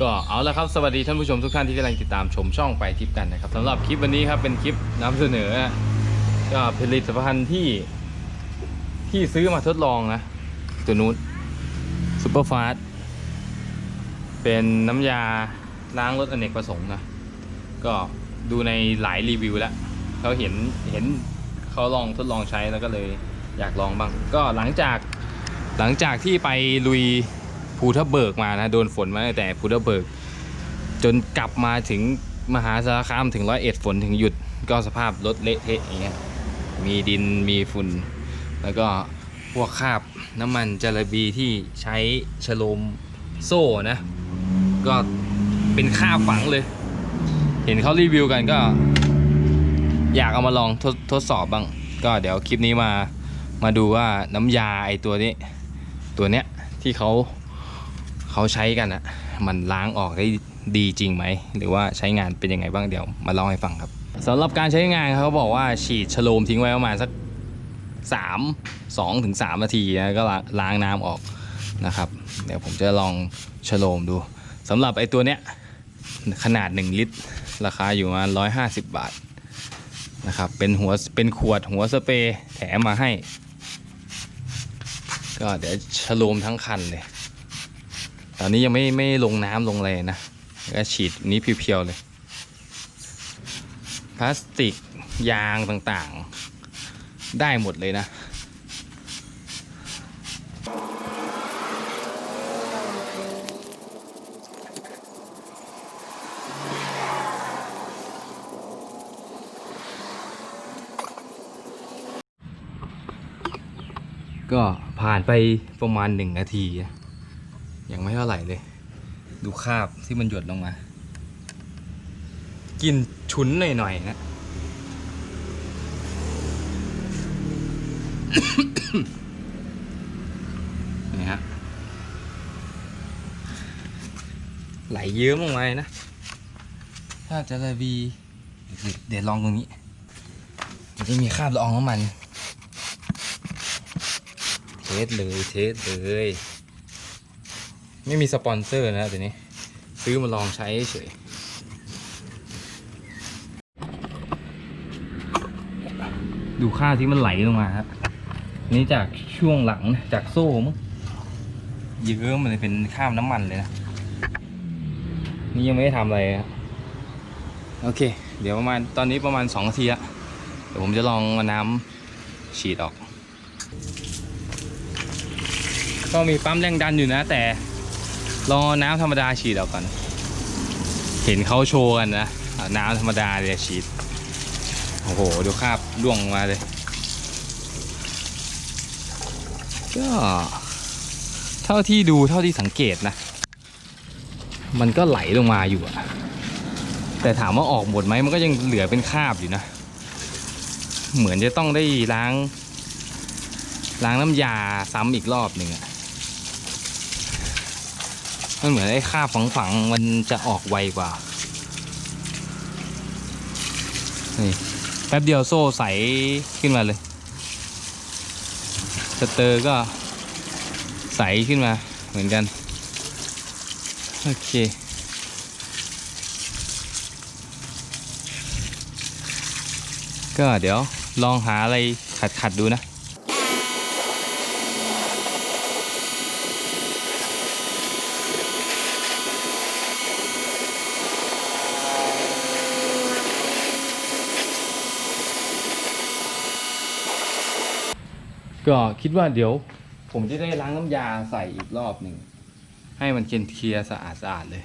ก็เอาละครับสวัสดีท่านผู้ชมทุกท่านที่กำลังติดตามชมช่องไปทิปกันนะครับสำหรับคลิปวันนี้ครับเป็นคลิปนำเสนอก็ผลิตภัณฑ์ที่ที่ซื้อมาทดลองนะ ตัวนู้นซูเปอร์ฟาสเป็นน้ำยาล้างรถอเนกประสงค์นะ ก็ดูในหลายรีวิวแล้วเขาเห็นเห็นเขาลองทดลองใช้แล้วก็เลยอยากลองบ้าง ก็หลังจากหลังจากที่ไปลุย ภูทับเบิกมานะโดนฝนมาตั้งแต่ภูทับเบิก จนกลับมาถึงมหาสารคามถึงร้อยเอ็ดฝนถึงหยุดก็สภาพรถเละเทะอย่างเงี้ยมีดินมีฝุ่น แล้วก็พวกคราบน้ำมันจาระบีที่ใช้ฉโลมโซ่นะ ก็เป็นคราบฝังเลย เห็นเขารีวิวกันก็ อยากเอามาลองทดทดสอบบ้าง ก็เดี๋ยวคลิปนี้มามาดูว่าน้ำยาไอตัวนี้ ตัวเนี้ยที่เขา เขาใช้กันอะมันล้างออกได้ดีจริงไหม หรือว่าใช้งานเป็นยังไงบ้างเดี๋ยวมาเล่าให้ฟังครับสำหรับการใช้งานเขาบอกว่าฉีดฉโลมทิ้งไว้ประมาณสักสามสองถึงสามนาทีนะก็ล้างน้ำออกนะครับ เดี๋ยวผมจะลองฉโลมดูสำหรับไอตัวเนี้ยขนาด 1 ลิตร ราคาอยู่ประมาณ150 บาทนะครับเป็นหัวเป็นขวดหัวสเปรย์แถมมาให้ ก็เดี๋ยวฉโลมทั้งคันเลย ตอนนี้ยังไม่ไม่ลงน้ำลงอะไรนะก็ฉีดนี้เพียวๆเลย พลาสติกยางต่างๆ ได้หมดเลยนะก็ผ่านไปประมาณหนึ่งนาทีอะ ยังไม่เท่าไหร่เลย ดูคราบที่มันหยดลงมา กินฉุนหน่อยๆนะ นี่ฮะ ไหลเยิ้มลงมาเลยนะ ถ้าจะระบีเดี๋ยวเดี๋ยวลองตรงนี้มันจะมีคราบละอองน้ำมัน เทสเลย เทสเลย ไม่มีสปอนเซอร์นะตัวนี้ ซื้อมาลองใช้เฉยดูค่าที่มันไหลลงมาครับนี่จากช่วงหลังจากโซ่มั้งเยอะมันเลยเป็นข้ามน้ำมันเลยนะ นี่ยังไม่ได้ทำอะไรครับโอเค เดี๋ยวประมาณตอนนี้ประมาณ2นาทีละเดี๋ยวผมจะลองเอาน้ำฉีดออก ก็มีปั๊มแรงดันอยู่นะแต่ รอน้ำธรรมดาฉีดออกก่อนเห็นเขาโชว์กันนะน้ำธรรมดาเลยฉีด โอ้โห ดูคราบล่วงลงมาเลย ก็ เท่าที่ดูเท่าที่สังเกตนะ มันก็ไหลลงมาอยู่อะแต่ถามว่าออกหมดไหมมันก็ยังเหลือเป็นคราบอยู่นะ เหมือนจะต้องได้ล้าง ล้างน้ำยาซ้ำอีกรอบหนึ่งอะ มันเหมือนไอ้คราบฝังมันจะออกไวกว่า นี่แป๊บเดียวโซ่ใสขึ้นมาเลยสเตอร์ก็ใสขึ้นมาเหมือนกัน โอเคก็เดี๋ยวลองหาอะไรขัดๆดูนะ ก็คิดว่าเดี๋ยว ผมจะได้ล้างน้ำยาใส่อีกรอบหนึ่ง ให้มันเคลียร์เคลียร์สะอาดสะอาดเลย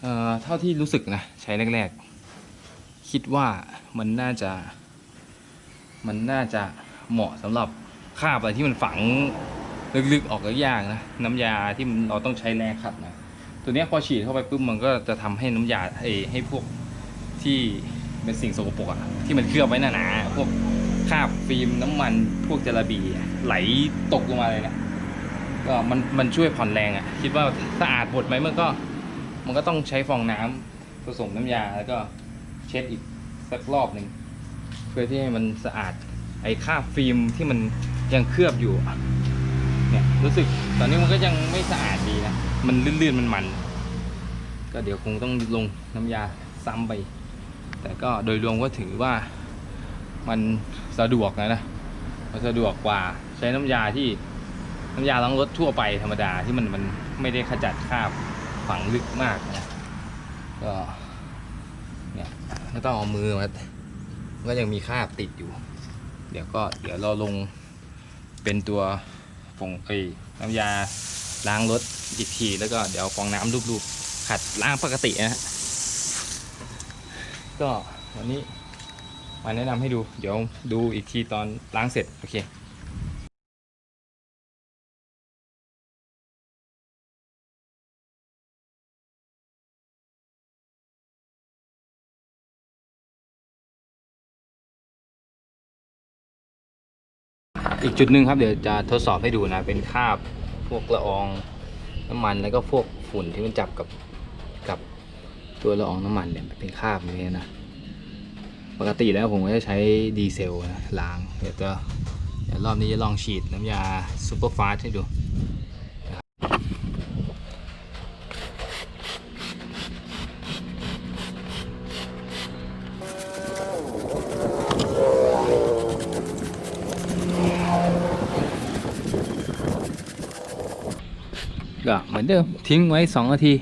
เอ่อ เท่าที่รู้สึกนะ ใช้แรกๆ คิดว่ามันน่าจะ มันน่าจะเหมาะสำหรับคราบอะไรที่มันฝังลึกๆออกยากๆนะ น้ำยาที่มันเราต้องใช้แรงขัดนะ ตัวเนี้ยพอฉีดเข้าไปปุ๊บมันก็จะทำให้น้ำยาให้ให้พวกที่เป็นสิ่งสกปรกอะที่มันเคลือบไว้หนาๆพวก คราบฟิล์มน้ำมันพวกจระบีไหลตกลงมาเลยนะก็มันมันช่วยผ่อนแรงอะคิดว่าสะอาดหมดไหมมันก็ มันก็ต้องใช้ฟองน้ำผสมน้ำยาแล้วก็เช็ดอีกสักรอบหนึ่งเพื่อที่ให้มันสะอาดไอ้คราบฟิล์มที่มันยังเคลือบอยู่เนี่ยรู้สึกตอนนี้มันก็ยังไม่สะอาดดีนะมันลื่นๆมันมันก็เดี๋ยวคงต้องลงน้ำยาซ้ำไป แต่ก็โดยรวมก็ถือว่า มันสะดวกนะนะมันสะดวกกว่าใช้น้ำยาที่น้ำยาล้างรถทั่วไปธรรมดาที่มันมันไม่ได้ขจัดคราบฝังลึกมากนะก็เนี่ยก็ต้องเอามือมามันก็ยังมีคราบติดอยู่ เดี๋ยวก็เดี๋ยวเราลงเป็นตัวฟองเอ้ยน้ำยาล้างรถอีกทีแล้วก็เดี๋ยวฟองน้ำลูบๆขัดล้างปกตินะฮะก็วันนี้ มาแนะนำให้ดู เดี๋ยวดูอีกทีตอนล้างเสร็จ โอเคอีกจุดหนึ่งครับเดี๋ยวจะทดสอบให้ดูนะ เป็นคราบพวกละอองน้ำมันแล้วก็พวกฝุ่นที่มันจับกับกับตัวละอองน้ำมันเนี่ยเป็นคราบอย่างนี้นะ ปกติแล้วผมก็จะใช้ดีเซลนะล้างเดี๋ยวจะเดี๋ยวรอบนี้จะลองฉีดน้ำยาซูเปอร์ฟาสให้ดูก็เหมือนเดิมทิ้งไว้ 2 นาที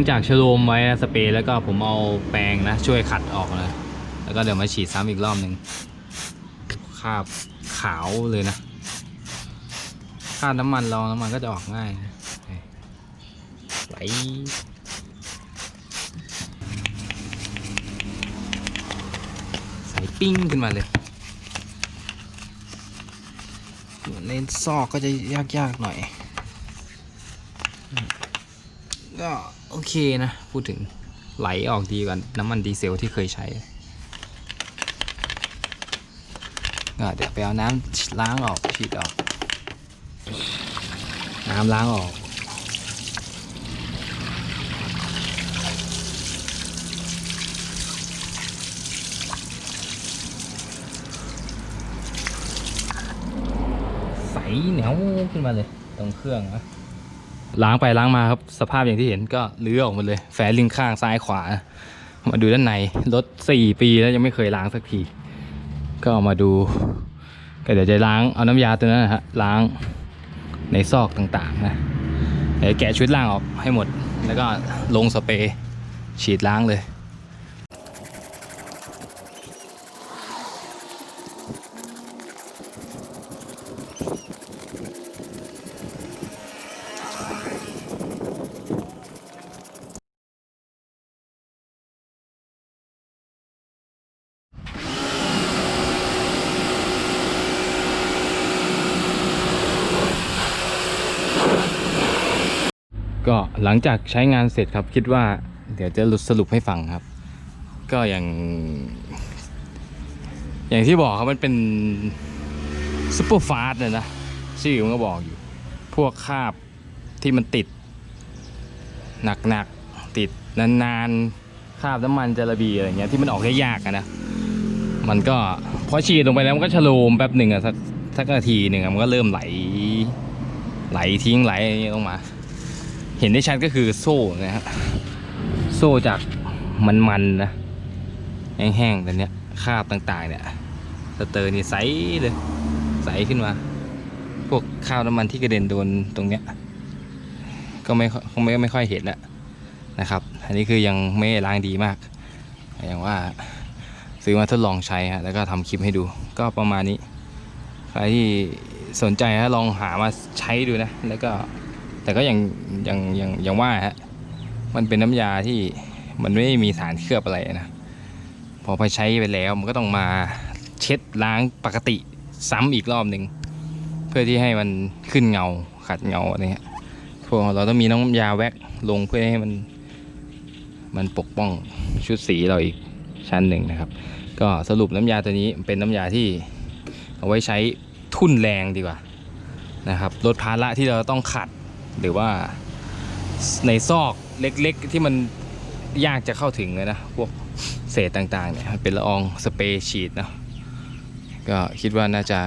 งจากชโลมไว้สเปรย์แล้วก็ผมเอาแปรงนะช่วยขัดออกนะแล้วก็เดี๋ยวมาฉีดซ้ำอีกรอบหนึ่งคาบขาวเลยนะคาบน้ำมันรองน้ำมันก็จะออกง่ายไหลใส่ปิ้งขึ้นมาเลยในซอกก็จะยากๆหน่อย ก็โอเคนะ พูดถึงไหลออกดีกว่าน้ำมันดีเซลที่เคยใช้ก็เดี๋ยวไปเอาน้ำล้างออกฉีดออก น้ำล้างออกใสเหนียวขึ้นมาเลยตรงเครื่องนะ ล้างไปล้างมาครับสภาพอย่างที่เห็นก็เลื้อออกหมดเลย แฝลิงข้างซ้ายขวา มาดูด้านในรถสี่ปีแล้วยังไม่เคยล้างสักที ก็เอามาดู ก็เดี๋ยวจะล้างเอาน้ำยาตัวนั้นนะฮะล้างในซอกต่างๆนะเดี๋ยวแกะชุดล่างออกให้หมด แล้วก็ลงสเปรย์ฉีดล้างเลย ก็หลังจากใช้งานเสร็จครับคิดว่า เดี๋ยวจะสรุปให้ฟังครับ ก็อย่าง อย่างที่บอกครับมันเป็นซูเปอร์ฟาสต์เลยนะชื่อมันก็บอกอยู่ พวกคราบที่มันติด หนักๆ ติดนานๆคราบน้ำมันจระบีอะไรเงี้ยที่มันออกได้ยากนะ มันก็พอฉีดลงไปแล้วมันก็ชโลมแป๊บหนึ่งอะสักสักนาทีหนึ่งอะมันก็เริ่มไหล ไหลทิ้งไหลอะไรเงี้ยลงมา เห็นได้ชัดก็คือโซ่นะฮะโซ่จากมันๆนนะแห้งๆแต่เนี้ยคาบต่างๆ เนี่ยสเตอร์นี่ใสเลยใสขึ้นมา พวกคราบน้ำมันที่กระเด็นโดนตรงเนี้ยก็ไม่คงไม่ไม่ค่อยเห็นแล้วนะครับ อันนี้คือยังไม่ล้างดีมาก อย่างว่าซื้อมาทดลองใช้ฮะแล้วก็ทำคลิปให้ดูก็ประมาณนี้ ใครที่สนใจฮะลองหามาใช้ดูนะ แล้วก็ แต่ก็ยังยังยังยังว่าฮะมันเป็นน้ำยาที่มันไม่มีสารเคลือบอะไรนะพอไปใช้ไปแล้วมันก็ต้องมาเช็ดล้างปกติซ้ำอีกรอบหนึ่งเพื่อที่ให้มันขึ้นเงาขัดเงาอะไรเงี้ยพวกเราต้องมีน้ำยาแว็กลงเพื่อให้มัน มันปกป้องชุดสีเราอีกชั้นหนึ่งนะครับ ก็สรุปน้ำยาตัวนี้เป็นน้ำยาที่เอาไว้ใช้ทุ่นแรงดีกว่านะครับลดภาระที่เราต้องขัด หรือว่าในซอกเล็กๆ ที่มันยากจะเข้าถึงเลยนะ พวกเศษต่างๆเนี่ยเป็นละอองสเปรย์ฉีดนะก็คิดว่าน่าจะ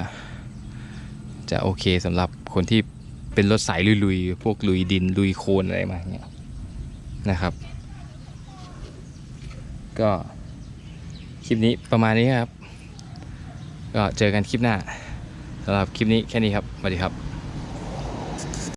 จะโอเคสำหรับคนที่เป็นรถสายลุยๆ พวกลุยดินลุยโคลนอะไรมาเงี้ยนะครับ ก็คลิปนี้ประมาณนี้ครับ ก็เจอกันคลิปหน้าสำหรับคลิปนี้แค่นี้ครับสวัสดีครับ